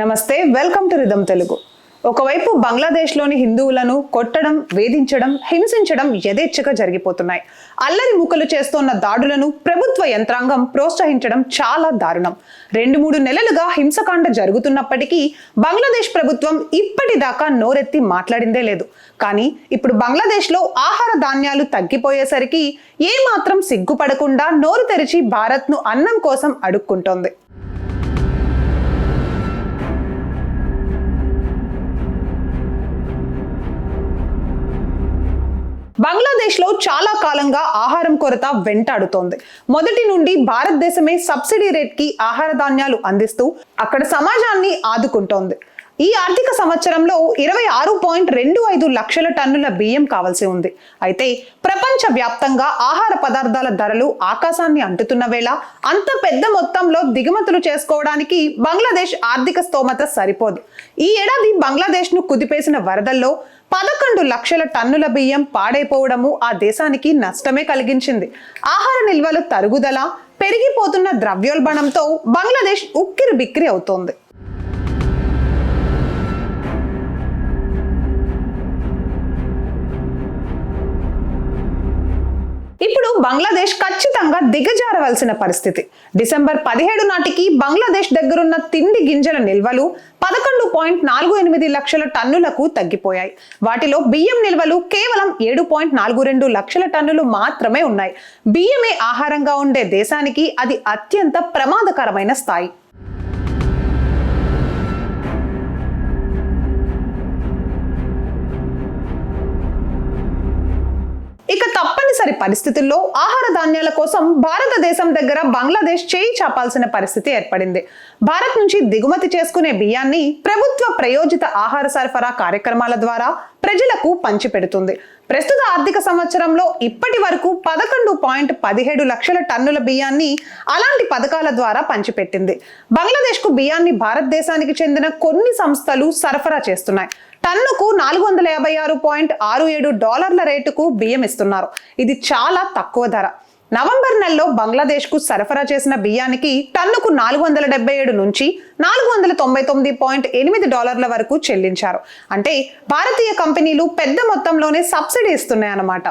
నమస్తే welcome to rhythm Telugu. ఒకవైపు బంగ్లాదేశ్లోని హిందువులను కొట్టడం వేధించడం హింసించడం యథేచ్ఛగా జరిగిపోతున్నాయి. అల్లరి ముక్కలు చేస్తోన్న దాడులను ప్రభుత్వ యంత్రాంగం ప్రోత్సహించడం చాలా దారుణం. రెండు మూడు నెలలుగా హింసకాండ జరుగుతున్నప్పటికీ బంగ్లాదేశ్ ప్రభుత్వం ఇప్పటిదాకా నోరెత్తి మాట్లాడిందే లేదు. కానీ ఇప్పుడు బంగ్లాదేశ్లో ఆహార ధాన్యాలు తగ్గిపోయేసరికి ఏమాత్రం సిగ్గుపడకుండా నోరు తెరిచి భారత్ను అన్నం కోసం అడుక్కుంటోంది. బంగ్లాదేశ్లో చాలా కాలంగా ఆహారం కొరత వెంటాడుతోంది. మొదటి నుండి భారతదేశమే సబ్సిడీ రేట్కి ఆహార ధాన్యాలు అందిస్తూ అక్కడ సమాజాన్ని ఆదుకుంటోంది. ఈ ఆర్థిక సంవత్సరంలో ఇరవై ఆరు పాయింట్ రెండు ఐదు లక్షల టన్నుల బియ్యం కావాల్సి ఉంది. అయితే ప్రపంచ వ్యాప్తంగా ఆహార పదార్థాల ధరలు ఆకాశాన్ని అంటుతున్న వేళ అంత పెద్ద మొత్తంలో దిగుమతులు చేసుకోవడానికి బంగ్లాదేశ్ ఆర్థిక స్తోమత సరిపోదు. ఈ ఏడాది బంగ్లాదేశ్ను కుదిపేసిన వరదల్లో పదకొండు లక్షల టన్నుల బియ్యం పాడైపోవడము ఆ దేశానికి నష్టమే కలిగించింది. ఆహార నిల్వలు తరుగుదల పెరిగిపోతున్న ద్రవ్యోల్బణంతో బంగ్లాదేశ్ ఉక్కిరి బిక్కిరి అవుతోంది. ఇప్పుడు బంగ్లాదేశ్ ఖచ్చితంగా దిగజారవలసిన పరిస్థితి. డిసెంబర్ పదిహేడు నాటికి బంగ్లాదేశ్ దగ్గరున్న తిండి గింజల నిల్వలు పదకొండు పాయింట్ నాలుగు ఎనిమిది లక్షల టన్నులకు తగ్గిపోయాయి. వాటిలో బియ్యం నిల్వలు కేవలం ఏడు పాయింట్ నాలుగు రెండు లక్షల టన్నులు మాత్రమే ఉన్నాయి. బియ్యమే ఆహారంగా ఉండే దేశానికి అది అత్యంత ప్రమాదకరమైన స్థాయి. తప్పనిసరి పరిస్థితుల్లో ఆహార ధాన్యాల కోసం భారతదేశం దగ్గర బంగ్లాదేశ్ చేయి చాపాల్సిన పరిస్థితి ఏర్పడింది. భారత్ నుంచి దిగుమతి చేసుకునే బియ్యాన్ని ప్రభుత్వ ప్రయోజిత ఆహార సరఫరా కార్యక్రమాల ద్వారా ప్రజలకు పంచిపెడుతుంది. ప్రస్తుత ఆర్థిక సంవత్సరంలో ఇప్పటి వరకు పదకొండు పాయింట్ పదిహేడు లక్షల టన్నుల బియ్యాన్ని అలాంటి పథకాల ద్వారా పంచిపెట్టింది. బంగ్లాదేశ్కు బియ్యాన్ని భారతదేశానికి చెందిన కొన్ని సంస్థలు సరఫరా చేస్తున్నాయి. టన్నుకు నాలుగు వందల యాభై ఆరు పాయింట్ ఆరు ఏడు డాలర్ల రేటుకు బియ్యం ఇస్తున్నారు. ఇది చాలా తక్కువ ధర. నవంబర్ నెలలో బంగ్లాదేశ్కు సరఫరా చేసిన బియ్యానికి టన్నుకు నాలుగు వందల డెబ్బై ఏడు నుంచి నాలుగు వందల తొంభై తొమ్మిది పాయింట్ ఎనిమిది డాలర్ల వరకు చెల్లించారు. అంటే భారతీయ కంపెనీలు పెద్ద మొత్తంలోనే సబ్సిడీ ఇస్తున్నాయన్నమాట.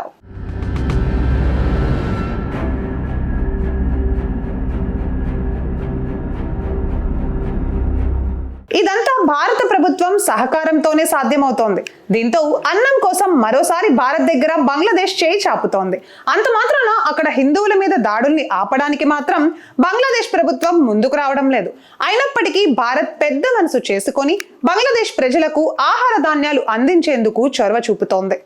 ఇదంతా భారత ప్రభుత్వం సహకారంతోనే సాధ్యమవుతోంది. దీంతో అన్నం కోసం మరోసారి భారత్ దగ్గర బంగ్లాదేశ్ చేయి చాపుతోంది. అంత మాత్రాన అక్కడ హిందువుల మీద దాడుల్ని ఆపడానికి మాత్రం బంగ్లాదేశ్ ప్రభుత్వం ముందుకు రావడం లేదు. అయినప్పటికీ భారత్ పెద్ద మనసు చేసుకొని బంగ్లాదేశ్ ప్రజలకు ఆహార ధాన్యాలు అందించేందుకు చొరవ చూపుతోంది.